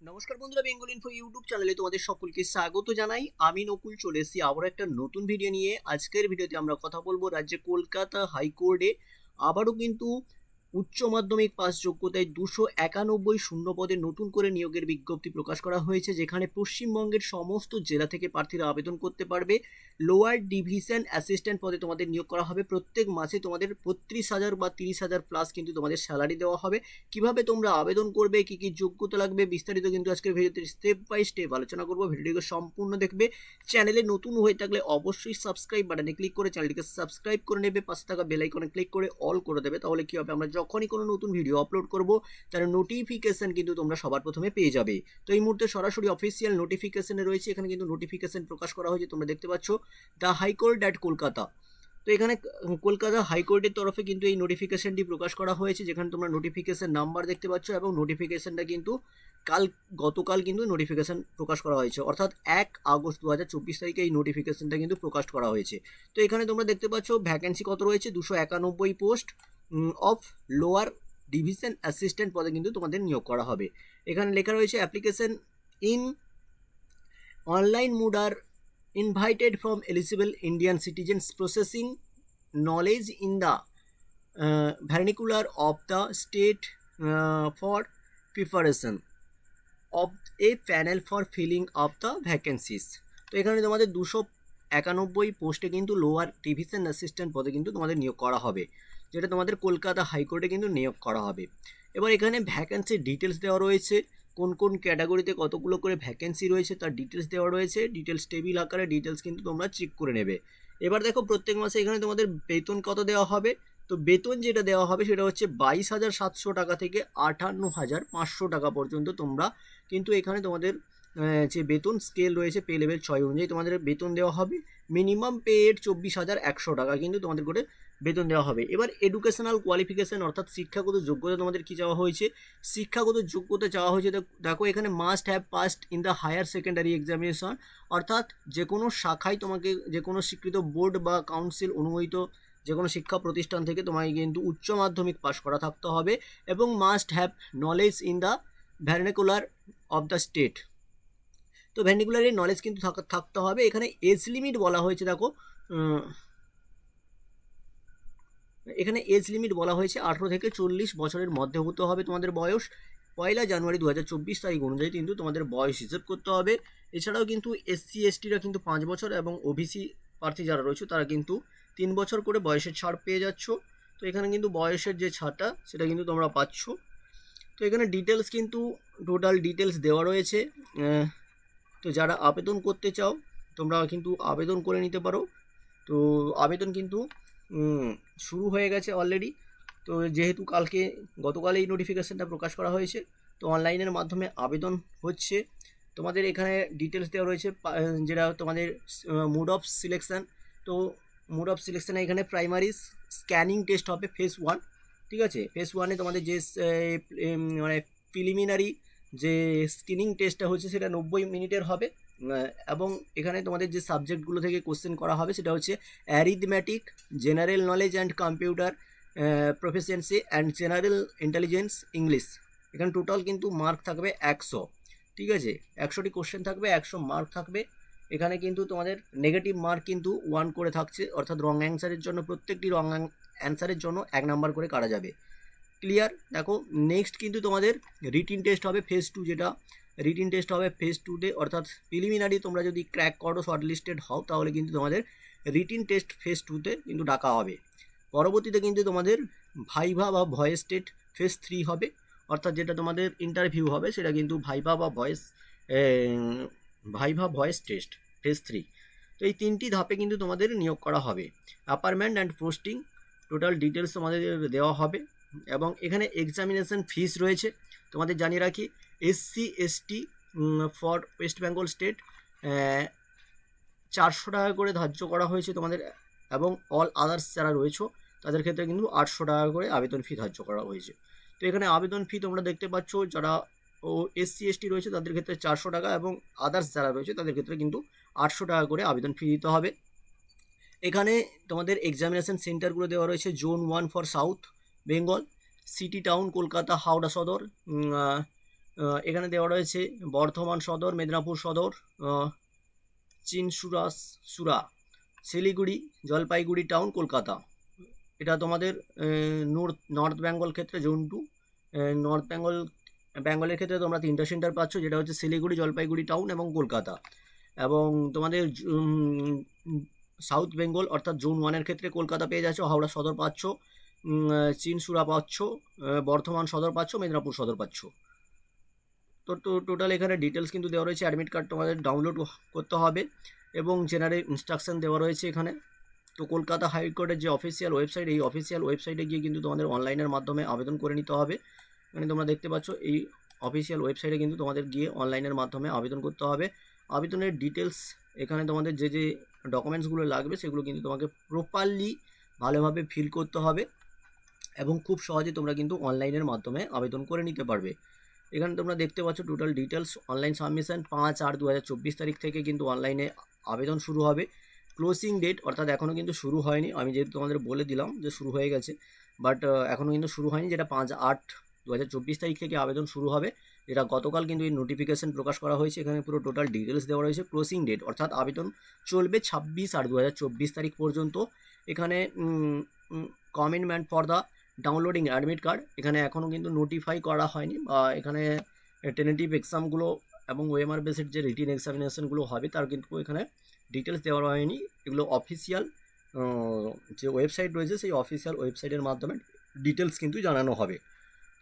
নমস্কার বন্ধুরা, Bengal info YouTube চ্যানেলে তোমাদের সকলকে স্বাগত জানাই। আমি নকুল, চলে এসেছি আবারও একটা নতুন ভিডিও নিয়ে। আজকের ভিডিওতে আমরা কথা বলব রাজ্যে কলকাতা হাইকোর্টে। আবারও কিন্তু উচ্চ মাধ্যমিক পাস যোগ্যতায় দুশো একানব্বই শূন্য পদে নতুন করে নিয়োগের বিজ্ঞপ্তি প্রকাশ করা হয়েছে, যেখানে পশ্চিমবঙ্গের সমস্ত জেলা থেকে প্রার্থীরা আবেদন করতে পারবে। লোয়ার ডিভিশন অ্যাসিস্ট্যান্ট পদে তোমাদের নিয়োগ করা হবে। প্রত্যেক মাসে তোমাদের বত্রিশ হাজার বা তিরিশ হাজার প্লাস কিন্তু তোমাদের স্যালারি দেওয়া হবে। কীভাবে তোমরা আবেদন করবে, কি কি যোগ্যতা লাগবে, বিস্তারিত কিন্তু আজকের ভিডিওতে স্টেপ বাই স্টেপ আলোচনা করব। ভিডিওটিকে সম্পূর্ণ দেখবে। চ্যানেলে নতুন হয়ে থাকলে অবশ্যই সাবস্ক্রাইব বাটনে ক্লিক করে চ্যানেলটিকে সাবস্ক্রাইব করে নেবে। পাশে থাকা বেল আইকনে ক্লিক করে অল করে দেবে। তাহলে কি হবে? আমরা যখনই কোনো নতুন ভিডিও আপলোড করব, তার নোটিফিকেশন কিন্তু তোমরা সবার প্রথমে পেয়ে যাবে। তো এই মুহূর্তে সরাসরি অফিসিয়াল নোটিফিকেশানে রয়েছে, এখানে কিন্তু নোটিফিকেশন প্রকাশ করা হয়েছে, তোমরা দেখতে পাচ্ছ দ্য হাইকোর্ট অ্যাট কলকাতা তো এখানে কলকাতা হাইকোর্টের তরফে কিন্তু এই নোটিফিকেশনটি প্রকাশ করা হয়েছে, যেখানে তোমরা নোটিফিকেশন নাম্বার দেখতে পাচ্ছ এবং নোটিফিকেশনটা কিন্তু কাল, গতকাল কিন্তু নোটিফিকেশন প্রকাশ করা হয়েছে। অর্থাৎ এক আগস্ট দু হাজার চব্বিশ তারিখে এই নোটিফিকেশনটা কিন্তু প্রকাশ করা হয়েছে। তো এখানে তোমরা দেখতে পাচ্ছ ভ্যাকেন্সি কত রয়েছে? দুশো একানব্বই post of lower division assistant পদে কিন্তু তোমাদের নিয়োগ করা হবে। এখানে লেখা রয়েছে application in online mode are invited from eligible Indian citizens processing knowledge in the vernacular of the state for preparation of a panel for filling of the vacancies তো এখানে তোমাদের দুশো একানব্বই পোস্টে কিন্তু লোয়ার ডিভিশন অ্যাসিস্ট্যান্ট পদে কিন্তু তোমাদের নিয়োগ করা হবে। যেটা তোমাদের কলকাতা হাইকোর্টে কিন্তু নিয়োগ করা হবে। এবার এখানে ভ্যাকেন্সির ডিটেলস দেওয়া রয়েছে। কোন কোন ক্যাটাগরিতে কতগুলো করে ভ্যাকেন্সি রয়েছে তার ডিটেলস দেওয়া রয়েছে। ডিটেলস টেবিল আকারে ডিটেলস কিন্তু তোমরা চেক করে নেবে। এবার দেখো প্রত্যেক মাসে এখানে তোমাদের বেতন কত দেওয়া হবে? তো বেতন যেটা দেওয়া হবে সেটা হচ্ছে বাইশ হাজার সাতশো টাকা থেকে আটান্ন হাজার পাঁচশো টাকা পর্যন্ত তোমরা কিন্তু এখানে তোমাদের যে বেতন স্কেল রয়েছে পে লেভেল ছয় অনুযায়ী। তোমাদের বেতন দেওয়া হবে মিনিমাম পে এর চব্বিশ হাজার একশো টাকা কিন্তু তোমাদের করে বেতন দেওয়া হবে। এবার এডুকেশনাল কোয়ালিফিকেশন অর্থাৎ শিক্ষাগত যোগ্যতা তোমাদের কি চাওয়া হয়েছে? শিক্ষাগত যোগ্যতা চাওয়া হয়েছে দেখো এখানে must have passed in the higher secondary examination অর্থাৎ যে কোনো শাখায় তোমাকে যে কোনো স্বীকৃত বোর্ড বা কাউন্সিল অনুমোদিত যে কোনো শিক্ষা প্রতিষ্ঠান থেকে তোমাকে কিন্তু উচ্চ মাধ্যমিক পাশ করা থাকতে হবে এবং must have knowledge in the vernacular of the state তো ভ্যারনিকুলারের নলেজ কিন্তু থাকা- থাকতে হবে। এখানে এজ লিমিট বলা হয়েছে, দেখো এখানে এজ লিমিট বলা হয়েছে আঠেরো থেকে চল্লিশ বছরের মধ্যে হতে হবে তোমাদের বয়স। পয়লা জানুয়ারি দু হাজার চব্বিশ তারিখ অনুযায়ী কিন্তু তোমাদের বয়স হিসেব করতে হবে। এছাড়াও কিন্তু এসসি এসটিরা কিন্তু পাঁচ বছর এবং ওবিসি প্রার্থী যারা রয়েছে, তারা কিন্তু তিন বছর করে বয়সের ছাড় পেয়ে যাচ্ছ। তো এখানে কিন্তু বয়সের যে ছাড়টা, সেটা কিন্তু তোমরা পাচ্ছ। তো এখানে ডিটেলস কিন্তু টোটাল ডিটেলস দেওয়া রয়েছে। তো যারা আবেদন করতে চাও, তোমরা কিন্তু আবেদন করে নিতে পারো। তো আবেদন কিন্তু শুরু হয়ে গেছে অলরেডি তো যেহেতু কালকে গতকাল এই নোটিফিকেশানটা প্রকাশ করা হয়েছে, তো অনলাইনের মাধ্যমে আবেদন হচ্ছে। তোমাদের এখানে ডিটেলস দেওয়া রয়েছে যেটা তোমাদের মুড অফ সিলেকশান তো মুড অফ সিলেকশানে এখানে প্রাইমারি স্ক্যানিং টেস্ট হবে ফেস ওয়ান ঠিক আছে? ফেস ওয়ানে তোমাদের যে মানে প্রিলিমিনারি যে স্ক্রিনিং টেস্টটা হচ্ছে সেটা নব্বই মিনিটের হবে এবং এখানে তোমাদের যে সাবজেক্টগুলো থেকে কোশ্চেন করা হবে সেটা হচ্ছে arithmetic general knowledge and computer proficiency and general intelligence English এখানে টোটাল কিন্তু মার্ক থাকবে একশো, ঠিক আছে? একশোটি কোশ্চেন থাকবে, একশো মার্ক থাকবে। এখানে কিন্তু তোমাদের নেগেটিভ মার্ক কিন্তু ওয়ান করে থাকছে, অর্থাৎ রং অ্যান্সারের জন্য, প্রত্যেকটি রং অ্যান্সারের জন্য এক নাম্বার করে কাটা যাবে। ক্লিয়ার দেখো নেক্সট কিন্তু তোমাদের রিটিন টেস্ট হবে ফেজ টু যেটা। রিটিন টেস্ট হবে ফেজ টুতে অর্থাৎ প্রিলিমিনারি তোমরা যদি ক্র্যাক করো শর্ট লিস্টেড হও, তাহলে কিন্তু তোমাদের রিটিন টেস্ট ফেজ টুতে কিন্তু ডাকা হবে। পরবর্তীতে কিন্তু তোমাদের ভাইভা বা ভয়েস টেট ফেজ থ্রি হবে। অর্থাৎ যেটা তোমাদের ইন্টারভিউ হবে, সেটা কিন্তু ভাইভা বা voice viva voice test phase three তো এই তিনটি ধাপে কিন্তু তোমাদের নিয়োগ করা হবে। Appointment and posting total details তোমাদের দেওয়া হবে। এবং এখানে এক্সামিনেশন ফিস রয়েছে। তোমাদের জানিয়ে রাখি SC ST for West Bengal state চারশো টাকা করে ধার্য করা হয়েছে তোমাদের, এবং অল আদার্স যারা রয়েছে, তাদের ক্ষেত্রে কিন্তু আটশো টাকা করে আবেদন ফি ধার্য করা হয়েছে। তো এখানে আবেদন ফি তোমরা দেখতে পাচ্ছ, যারা ও এসসি এসটি রয়েছে, তাদের ক্ষেত্রে চারশো টাকা এবং আদার্স যারা রয়েছে, তাদের ক্ষেত্রে কিন্তু আটশো টাকা করে আবেদন ফি দিতে হবে। এখানে তোমাদের এক্সামিনেশন সেন্টারগুলো দেওয়া রয়েছে zone one for South Bengal, city town, Kolkata, Howrah Sadar এখানে দেওয়া রয়েছে বর্ধমান সদর, মেদিনীপুর সদর চিনসুরা, সুরা, শিলিগুড়ি, জলপাইগুড়ি টাউন, কলকাতা। এটা তোমাদের নর্থ নর্থ বেঙ্গল ক্ষেত্রে জোন টু। নর্থ বেঙ্গল, বেঙ্গলের ক্ষেত্রে তোমরা তিনটা সেন্টার পাচ্ছ, যেটা হচ্ছে শিলিগুড়ি, জলপাইগুড়ি টাউন এবং কলকাতা। এবং তোমাদের সাউথ বেঙ্গল অর্থাৎ জোন ওয়ানের ক্ষেত্রে কলকাতা পেয়ে যাচ্ছ, হাওড়া সদর পাচ্ছ চিনসুরা পাচ্ছ বর্ধমান সদর পাচ্ছ মেদিনীপুর সদর পাচ্ছ তো টোটাল এখানে ডিটেলস কিন্তু দেওয়া রয়েছে। অ্যাডমিট কার্ড তোমাদের ডাউনলোড করতে হবে এবং জেনারেল ইনস্ট্রাকশন দেওয়া রয়েছে এখানে। তো কলকাতা হাইকোর্টের যে অফিসিয়াল ওয়েবসাইট এই অফিসিয়াল ওয়েবসাইটে গিয়ে কিন্তু তোমাদের অনলাইনের মাধ্যমে আবেদন করে নিতে হবে। এখানে তোমরা দেখতে পাচ্ছ, এই অফিসিয়াল ওয়েবসাইটে কিন্তু তোমাদের গিয়ে অনলাইনের মাধ্যমে আবেদন করতে হবে। আবেদনের ডিটেলস এখানে তোমাদের যে যে ডকুমেন্টসগুলো লাগবে সেগুলো কিন্তু তোমাকে প্রপারলি ভালোভাবে ফিল করতে হবে। এবং খুব সহজে তোমরা কিন্তু অনলাইনের মাধ্যমে আবেদন করে নিতে পারবে। এখানে তোমরা দেখতে পাচ্ছ টোটাল ডিটেলস অনলাইন সাবমিশন পাঁচ আট দু তারিখ থেকে কিন্তু অনলাইনে আবেদন শুরু হবে। ক্লোজিং ডেট অর্থাৎ এখনও কিন্তু শুরু হয়নি। আমি যেহেতু তোমাদের বলে দিলাম যে শুরু হয়ে গেছে বাট এখনও কিন্তু শুরু হয়নি। যেটা পাঁচ আট দু তারিখ থেকে আবেদন শুরু হবে, যেটা গতকাল কিন্তু এই নোটিফিকেশন প্রকাশ করা হয়েছে। এখানে পুরো টোটাল ডিটেলস দেওয়া রয়েছে। ক্লোজিং ডেট অর্থাৎ আবেদন চলবে ছাব্বিশ আট দু তারিখ পর্যন্ত। এখানে commitment for the downloading admit card এখানে এখনও কিন্তু নোটিফাই করা হয়নি। বা এখানে টেনেটিভ এক্সামগুলো এবং ওএমআর বেসের যে রিটিন এক্সামিনেশনগুলো হবে, তার কিন্তু এখানে ডিটেলস দেওয়া হয়নি। এগুলো অফিসিয়াল যে ওয়েবসাইট রয়েছে, সেই অফিসিয়াল ওয়েবসাইটের মাধ্যমে ডিটেলস কিন্তু জানানো হবে।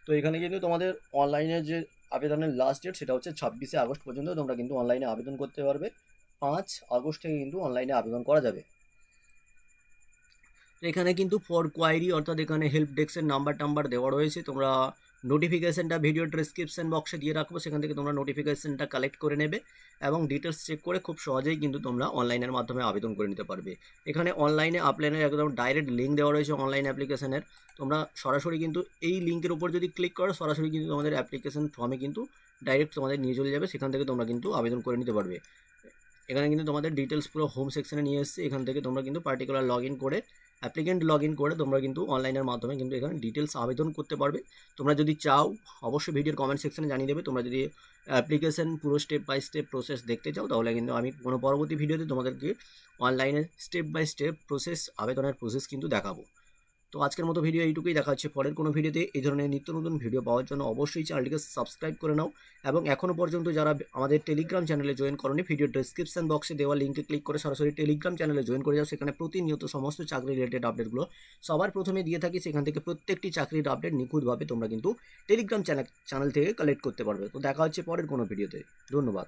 তো এখানে কিন্তু তোমাদের অনলাইনে যে আবেদনের লাস্ট ডেট সেটা হচ্ছে ছাব্বিশে আগস্ট পর্যন্ত তোমরা কিন্তু অনলাইনে আবেদন করতে পারবে। পাঁচ আগস্ট থেকে কিন্তু অনলাইনে আবেদন করা যাবে। এখানে কিন্তু ফর কোয়ারি অর্থাৎ এখানে হেল্প ডেস্কের নাম্বার টাম্বার দেওয়া রয়েছে। তোমরা নোটিফিকেশানটা ভিডিও ডেসক্রিপশন বক্সে দিয়ে রাখব সেখান থেকে তোমরা নোটিফিকেশনটা কালেক্ট করে নেবে এবং ডিটেলস চেক করে খুব সহজেই কিন্তু তোমরা অনলাইনের মাধ্যমে আবেদন করে নিতে পারবে। এখানে অনলাইনে আপলাইনের একদম ডাইরেক্ট লিঙ্ক দেওয়া রয়েছে অনলাইন অ্যাপ্লিকেশনের তোমরা সরাসরি কিন্তু এই লিঙ্কের উপর যদি ক্লিক করো, সরাসরি কিন্তু তোমাদের অ্যাপ্লিকেশন ফর্মে কিন্তু ডাইরেক্ট তোমাদের নিয়ে চলে যাবে, সেখান থেকে তোমরা কিন্তু আবেদন করে নিতে পারবে। এখানে কিন্তু তোমাদের ডিটেলস পুরো হোম সেকশনে নিয়ে এসছে, এখান থেকে তোমরা কিন্তু পার্টিকুলার লগ ইন করে অ্যাপ্লিকেন্ট লগ ইন করে তোমরা কিন্তু অনলাইনের মাধ্যমে কিন্তু এখানে ডিটেলস আবেদন করতে পারবে। তোমরা যদি চাও, অবশ্যই ভিডিওর কমেন্ট সেকশনে জানিয়ে দেবে। তোমরা যদি অ্যাপ্লিকেশন পুরো স্টেপ বাই স্টেপ প্রসেস দেখতে চাও, তাহলে কিন্তু আমি কোনো পরবর্তী ভিডিওতে তোমাদেরকে অনলাইনে স্টেপ বাই স্টেপ প্রসেস আবেদনের প্রসেস কিন্তু দেখাবো। তো আজকের মতো ভিডিও এইটুকুই, দেখা হচ্ছে পরের কোনো ভিডিওতে এই ধরনের নিত্য নতুন ভিডিও পাওয়ার জন্য অবশ্যই চ্যানেলটিকে সাবস্ক্রাইব করে নাও এবং এখনও পর্যন্ত যারা আমাদের টেলিগ্রাম চ্যানেলে জয়েন করনি ভিডিও ডেসক্রিপশন বক্সে দেওয়া লিঙ্কে ক্লিক করে সরাসরি টেলিগ্রাম চ্যানেলে জয়েন করে যাও। সেখানে প্রতিনিয়ত সমস্ত চাকরি রিলেটেড আপডেটগুলো সবার প্রথমে দিয়ে থাকি। সেখান থেকে প্রত্যেকটি চাকরির আপডেট নিখুঁতভাবে তোমরা কিন্তু টেলিগ্রাম চ্যানেল চ্যানেল থেকে কালেক্ট করতে পারবে। তো দেখা হচ্ছে পরের কোনো ভিডিওতে ধন্যবাদ।